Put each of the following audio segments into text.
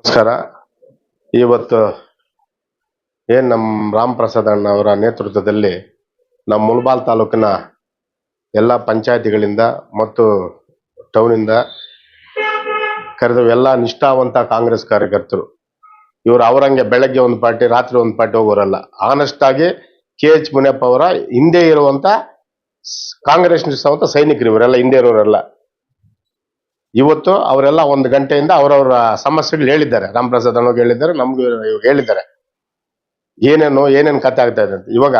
ನಮಸ್ಕಾರ. ಇವತ್ತು ಏನ್ ನಮ್ಮ ರಾಮ್ ಪ್ರಸಾದ್ ಅಣ್ಣ ಅವರ ನೇತೃತ್ವದಲ್ಲಿ ನಮ್ಮ ಮುಲ್ಬಾಲ್ ತಾಲೂಕಿನ ಎಲ್ಲ ಪಂಚಾಯತಿಗಳಿಂದ ಮತ್ತು ಟೌನಿಂದ ಕರೆದ ಎಲ್ಲ ನಿಷ್ಠಾವಂತ ಕಾಂಗ್ರೆಸ್ ಕಾರ್ಯಕರ್ತರು. ಇವರು ಅವರಂಗೆ ಬೆಳಗ್ಗೆ ಒಂದು ಪಾರ್ಟಿ, ರಾತ್ರಿ ಒಂದು ಪಾರ್ಟಿ ಹೋಗೋರಲ್ಲ. ಆನೆಸ್ಟ್ ಆಗಿ ಕೆ ಎಚ್ ಮುನಿಯಪ್ಪ ಅವರ ಹಿಂದೆ ಇರುವಂತ ಕಾಂಗ್ರೆಸ್ ನಿಷ್ಠಾವಂತ ಸೈನಿಕರು ಇವರೆಲ್ಲ ಹಿಂದೆ ಇರೋರೆಲ್ಲ. ಇವತ್ತು ಅವರೆಲ್ಲ ಒಂದು ಗಂಟೆಯಿಂದ ಅವರವರ ಸಮಸ್ಯೆಗಳು ಹೇಳಿದ್ದಾರೆ. ರಾಮ್ ಪ್ರಸಾದ್ ಅಣ್ಣಗೆ ಹೇಳಿದ್ದಾರೆ, ನಮ್ಗೆ ಹೇಳಿದ್ದಾರೆ. ಏನೇನು ಏನೇನು ಕತೆ ಆಗ್ತಾ ಇದೆ ಅಂತ. ಇವಾಗ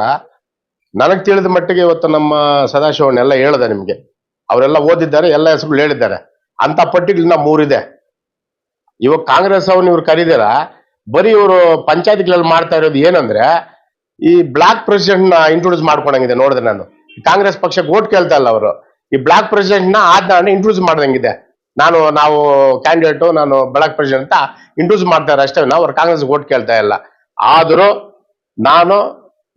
ನನಗೆ ತಿಳಿದ ಮಟ್ಟಿಗೆ ಇವತ್ತು ನಮ್ಮ ಸದಾಶಿವನ್ನೆಲ್ಲ ಹೇಳ್ದೆ ನಿಮ್ಗೆ. ಅವರೆಲ್ಲ ಓದಿದ್ದಾರೆ, ಎಲ್ಲ ಹೆಸರುಗಳು ಹೇಳಿದ್ದಾರೆ. ಅಂತ ಪಟ್ಟಿಗಳು ಮೂರಿದೆ. ಇವಾಗ ಕಾಂಗ್ರೆಸ್ ಅವ್ರನ್ನ ಇವ್ರು ಕರೀದಿರ, ಬರೀ ಇವರು ಪಂಚಾಯತ್ಗಳಲ್ಲಿ ಮಾಡ್ತಾ ಇರೋದು ಏನಂದ್ರೆ, ಈ ಬ್ಲಾಕ್ ಪ್ರೆಸಿಡೆಂಟ್ನ ಇಂಟ್ರೊಡ್ಯೂಸ್ ಮಾಡ್ಕೊಂಡಂಗಿದೆ, ನೋಡಿದ್ರೆ ನಾನು. ಕಾಂಗ್ರೆಸ್ ಪಕ್ಷಕ್ಕೆ ಓಟ್ ಕೇಳ್ತಾ ಇಲ್ಲ ಅವರು. ಈ ಬ್ಲಾಕ್ ಪ್ರೆಸಿಡೆಂಟ್ನ ಆದ್ನ ಇಂಟ್ರೊಡ್ಯೂಸ್ ಮಾಡ್ದಂಗಿದೆ. ನಾನು, ನಾವು ಕ್ಯಾಂಡಿಡೇಟ್ ನಾನು ಬ್ಲಾಕ್ ಪ್ರೆಸಿಡೆಂಟ್ ಅಂತ ಇಂಟ್ರೊಡ್ಯೂಸ್ ಮಾಡ್ತಾರೆ ಅಷ್ಟೇ. ನಾವು ಅವ್ರು ಕಾಂಗ್ರೆಸ್ ಓಟ್ ಕೇಳ್ತಾ ಇಲ್ಲ. ಆದರೂ ನಾನು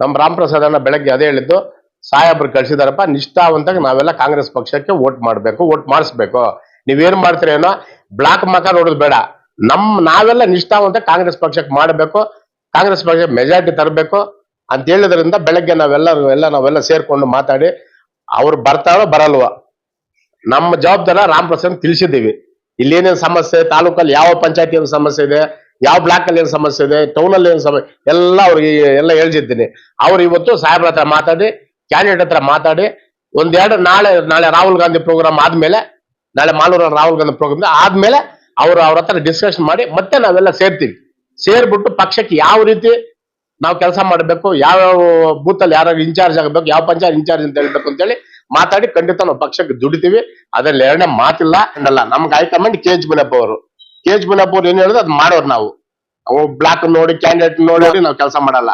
ನಮ್ಮ ರಾಮ್ ಪ್ರಸಾದ್ ಅಣ್ಣ ಬೆಳಗ್ಗೆ ಅದೇ ಹೇಳಿದ್ದು, ಸಾಹೇಬ್ರು ಕಳ್ಸಿದಾರಪ್ಪ ನಿಷ್ಠಾವಂತಾಗಿ ನಾವೆಲ್ಲ ಕಾಂಗ್ರೆಸ್ ಪಕ್ಷಕ್ಕೆ ಓಟ್ ಮಾಡಬೇಕು ಓಟ್ ಮಾಡಿಸ್ಬೇಕು. ನೀವೇನ್ ಮಾಡ್ತೀರೇನೋ ಬ್ಲಾಕ್ ಮಕ ನೋಡೋದು ಬೇಡ. ನಮ್, ನಾವೆಲ್ಲ ನಿಷ್ಠಾವಂತ ಕಾಂಗ್ರೆಸ್ ಪಕ್ಷಕ್ಕೆ ಮಾಡಬೇಕು, ಕಾಂಗ್ರೆಸ್ ಪಕ್ಷ ಮೆಜಾರಿಟಿ ತರಬೇಕು ಅಂತ ಹೇಳಿದ್ರಿಂದ ಬೆಳಗ್ಗೆ ನಾವೆಲ್ಲ ಎಲ್ಲ ನಾವೆಲ್ಲ ಸೇರ್ಕೊಂಡು ಮಾತಾಡಿ, ಅವ್ರು ಬರ್ತಾರೋ ಬರಲ್ವೋ? ನಮ್ಮ ಜವಾಬ್ದಾರ ರಾಮ್ ಪ್ರಸಾದ್ ತಿಳಿಸಿದ್ದೀವಿ. ಇಲ್ಲಿ ಏನೇನು ಸಮಸ್ಯೆ, ತಾಲೂಕಲ್ಲಿ ಯಾವ ಪಂಚಾಯತಿ ಏನು ಸಮಸ್ಯೆ ಇದೆ, ಯಾವ ಬ್ಲಾಕ್ ಅಲ್ಲಿ ಏನು ಸಮಸ್ಯೆ ಇದೆ ಟೌನ್ ಅಲ್ಲಿ ಏನು ಸಮಸ್ಯೆ, ಎಲ್ಲ ಅವ್ರಿಗೆ ಎಲ್ಲ ಹೇಳಿದ್ದೀನಿ ಅವ್ರು ಇವತ್ತು ಸಾಹೇಬ್ರ ಹತ್ರ ಮಾತಾಡಿ ಕ್ಯಾಂಡಿಡೇಟ್ ಹತ್ರ ಮಾತಾಡಿ, ಒಂದೆರಡು ನಾಳೆ ನಾಳೆ ರಾಹುಲ್ ಗಾಂಧಿ ಪ್ರೋಗ್ರಾಮ್ ಆದ್ಮೇಲೆ, ನಾಳೆ ಮಾಲೂರು ರಾಹುಲ್ ಗಾಂಧಿ ಪ್ರೋಗ್ರಾಮ್ ಆದ್ಮೇಲೆ ಅವರು ಅವ್ರ ಹತ್ರ ಡಿಸ್ಕಷನ್ ಮಾಡಿ, ಮತ್ತೆ ನಾವೆಲ್ಲ ಸೇರ್ತೀವಿ. ಸೇರ್ಬಿಟ್ಟು ಪಕ್ಷಕ್ಕೆ ಯಾವ ರೀತಿ ನಾವು ಕೆಲಸ ಮಾಡಬೇಕು ಯಾವ ಬೂತ್ ಅಲ್ಲಿ ಯಾರು ಇನ್ಚಾರ್ಜ್ ಆಗಬೇಕು, ಯಾವ ಪಂಚಾಯತ್ ಇನ್ಚಾರ್ಜ್ ಅಂತ ಹೇಳ್ಬೇಕು ಅಂತೇಳಿ ಮಾತಾಡಿ ಖಂಡಿತ ನಾವು ಪಕ್ಷಕ್ಕೆ ದುಡಿತೀವಿ. ಅದ್ರಲ್ಲಿ ಎರಡನೇ ಮಾತಿಲ್ಲ ಅನ್ನಲ್ಲ ನಮ್ಗೆ ಹೈಕಮಾಂಡ್ ಕೆ ಎಚ್ ಬಿಲಪ್ಪ ಅವರು. ಕೆ ಎಚ್ ಬಿಲಪ್ಪ ಅವ್ರು ಏನ್ ಹೇಳಿದ್ರು ಅದ್ ಮಾಡೋರು ನಾವು. ಬ್ಲಾಕ್ ನೋಡಿ ಕ್ಯಾಂಡಿಡೇಟ್ ನೋಡಿ ನಾವು ಕೆಲಸ ಮಾಡಲ್ಲ.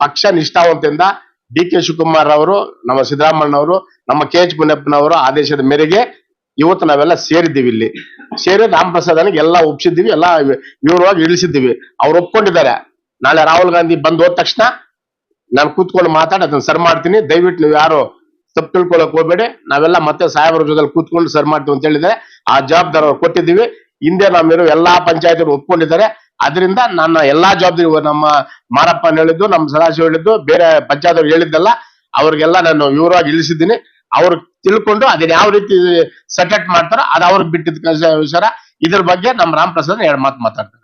ಪಕ್ಷ ನಿಷ್ಠಾವಂತಿಂದ ಡಿ ಕೆ ಶಿವಕುಮಾರ್ ಅವರು ನಮ್ಮ ಸಿದ್ದರಾಮಣ್ಣ ಅವರು ನಮ್ಮ ಕೆ ಎಚ್ ಮುನಪ್ಪನವರು ಆದೇಶದ ಮೇರೆಗೆ ಇವತ್ತು ನಾವೆಲ್ಲ ಸೇರಿದ್ದೀವಿ ಇಲ್ಲಿ. ಸೇರಿ ರಾಮ್ ಪ್ರಸಾದನಿಗೆ ಎಲ್ಲ ಒಪ್ಸಿದ್ದೀವಿ ಎಲ್ಲ ವಿವರವಾಗಿ ಇಳಿಸಿದ್ದೀವಿ ಅವ್ರು ಒಪ್ಕೊಂಡಿದ್ದಾರೆ. ನಾಳೆ ರಾಹುಲ್ ಗಾಂಧಿ ಬಂದು ಹೋದ ತಕ್ಷಣ ನಾನು ಕೂತ್ಕೊಂಡು ಮಾತಾಡಿ ಅದನ್ನ ಸರ್ ಮಾಡ್ತೀನಿ. ದಯವಿಟ್ಟು ನೀವು ಯಾರು ತಪ್ಪು ತಿಳ್ಕೊಳಕ್ ಹೋಗ್ಬೇಡಿ. ನಾವೆಲ್ಲ ಮತ್ತೆ ಸಾಹೇಬರ ಜೊತೆ ಕೂತ್ಕೊಂಡು ಸರ್ ಮಾಡ್ತೀವಿ ಅಂತ ಹೇಳಿದ್ರೆ ಆ ಜವಾಬ್ದಾರಿ ಅವ್ರು ಕೊಟ್ಟಿದ್ದೀವಿ. ಹಿಂದೆ ನಮ್ಮಿರೋ ಎಲ್ಲಾ ಪಂಚಾಯತ್ರು ಒಪ್ಕೊಂಡಿದ್ದಾರೆ. ಅದರಿಂದ ನನ್ನ ಎಲ್ಲಾ ಜವಾಬ್ದಾರಿ ನಮ್ಮ ಮಾರಪ್ಪ ಹೇಳಿದ್ದು, ನಮ್ಮ ಸದಾಶಿವ ಹೇಳಿದ್ದು, ಬೇರೆ ಪಂಚಾಯತ್ ಅವ್ರು ಹೇಳಿದ್ದಲ್ಲ ಅವ್ರಿಗೆಲ್ಲ ನಾನು ವಿವರವಾಗಿ ಇಳಿಸಿದ್ದೀನಿ ಅವ್ರು ತಿಳ್ಕೊಂಡು ಅದನ್ನ ಯಾವ ರೀತಿ ಸೆಟೆಟ್ ಮಾಡ್ತಾರೋ ಅದು ಅವ್ರಿಗೆ ಬಿಟ್ಟಿದ್ದ ವಿಚಾರ. ಇದ್ರ ಬಗ್ಗೆ ನಮ್ಮ ರಾಮ್ ಪ್ರಸಾದ್ ಎರಡು ಮಾತು ಮಾತಾಡ್ತಾರೆ.